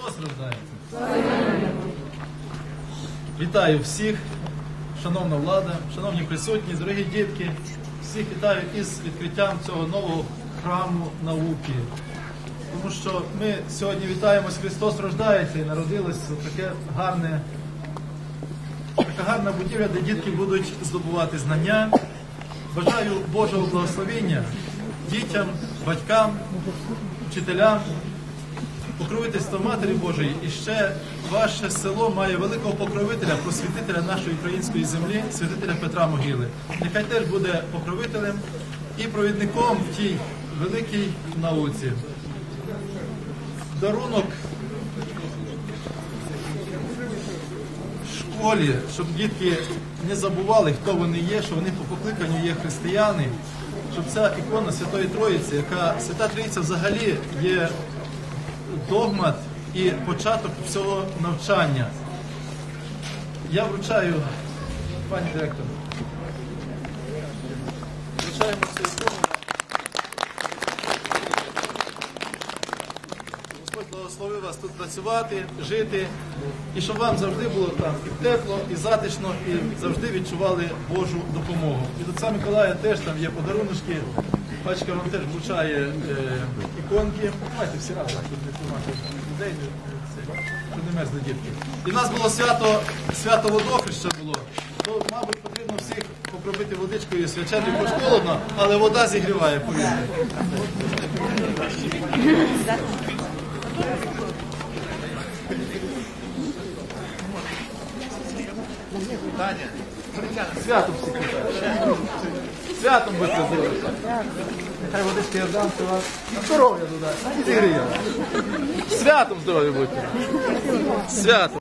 Христос рождається. Вітаю всіх, шановна влада, шановні присутні, дорогі дітки. Всіх вітаю із відкриттям цього нового храму науки. Тому що ми сьогодні вітаємось, Христос рождається і народилось таке гарне, така гарна будівля, де дітки будуть здобувати знання. Бажаю Божого благословення дітям, батькам, вчителям, покровительства Матері Божої. І ще ваше село має великого покровителя, просвітителя нашої української землі, святителя Петра Могили. Нехай теж буде покровителем і провідником в тій великій науці. Дарунок школі, щоб дітки не забували, хто вони є, що вони по покликанню є християни, щоб ця ікона Святої Троїці, яка Свята Трійця взагалі є догмат і початок всього навчання. Я вручаю, пані директор, вручаємо цю ікону. Господь благословив вас тут працювати, жити, і щоб вам завжди було там і тепло, і затишно, і завжди відчували Божу допомогу. І до Отця Миколая теж там є подарунки. Бачка вам теж вручає е, іконки. Давайте всі разом тут не тримати людей, щоб не мерзли дітки. І в нас було свято, свято водохреща було. То, мабуть, потрібно всіх покропити водичкою свячати, хоч холодно, але вода зігріває, повірте. Святом вітаю. Святом це зробити. Нехай водички я дам, це вас здоров'я додати. Зігріє. Святом здоров'я будьте. Святом.